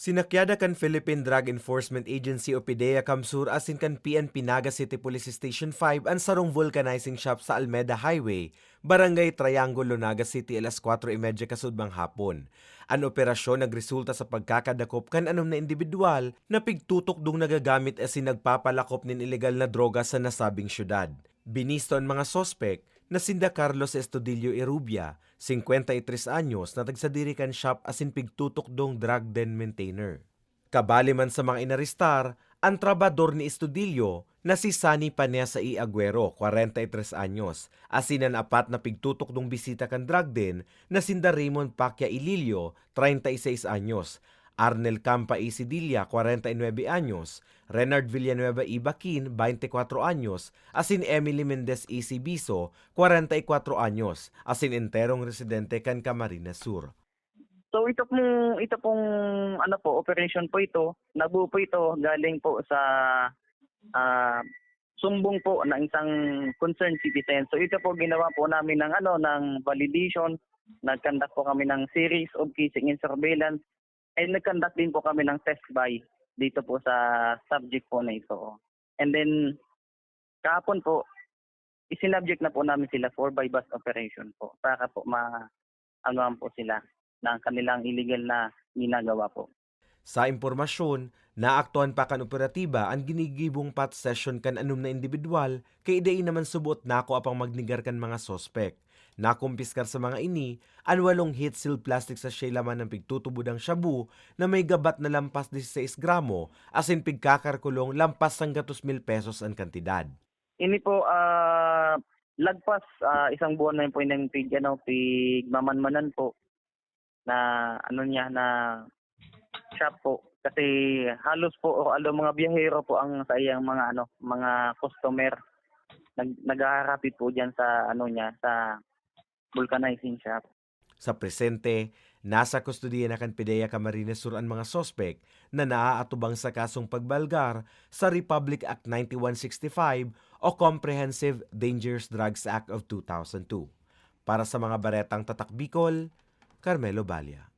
Sinakyada kan Philippine Drug Enforcement Agency o PIDEA Kamsur asin kan PNP Naga City Police Station 5 ang sarong vulcanizing shop sa Almeda Highway, Barangay Triangulo, Naga City alas 4.30 kasudbang hapon. Ang operasyon nagresulta sa pagkakadakop kan anom na individual na pigtutok dung nagagamit asin nagpapalakop nin ilegal na droga sa nasabing syudad. Binisto ang mga sospek na sinda Carlos Estudillo Irubia, 53 anyos na tagsadirikan shop asin pigtutok dong drug den maintainer. Kabali man sa mga inaristar, ang trabador ni Estudillo na si Sunny Panesa I. Aguero, 43 anyos, asin ang apat na pigtutok dong bisita kan drug den na sinda Raymond Pacquiao Ililio, 36 anyos, Arnel Campa Isidilla, 49 anyos, Renard Villanueva Ibaquin, 24 anyos, asin Emily Mendez Isibiso, 44 anyos, asin enterong residente kan Camarines Sur. So ito pong ito pong ano po operation po ito, nabuo po ito galing po sa ah, sumbong po ng isang concerned citizen. So ito po ginawa po namin ng ano ng validation, nagkandak po kami ng series of casing and surveillance and nagkandak din po kami ng test buy dito po sa subject po na ito. And then kahapon po isinubject na po namin sila for by bus operation po para po ma ano po sila ng kanilang illegal na ginagawa po. Sa impormasyon, naaktuhan pa kan operatiba ang ginigibong pat session kan anum na individual kay idei naman subot nako apang magnigar kan mga sospek. Nakumpiskar sa mga ini, ang walong heat seal plastic sa laman ng pigtutubod ang shabu na may gabat na lampas 16 gramo asin pigkakarkulong lampas sang gatos mil pesos ang kantidad. Ini po ah, lagpas ah, isang buwan na yun po yung pig ano pig mamanmanan po na ano niya na shop po kasi halos po alo mga biyahero po ang sa iyang mga ano mga customer nag naghaharapit po diyan sa ano niya sa vulcanizing shop. Sa presente, nasa kustudiya na kan PIDEA Camarines Sur ang mga sospek na naaatubang sa kasong pagbalgar sa Republic Act 9165 o Comprehensive Dangerous Drugs Act of 2002. Para sa mga baretang tatak Bicol, Carmelo Balia.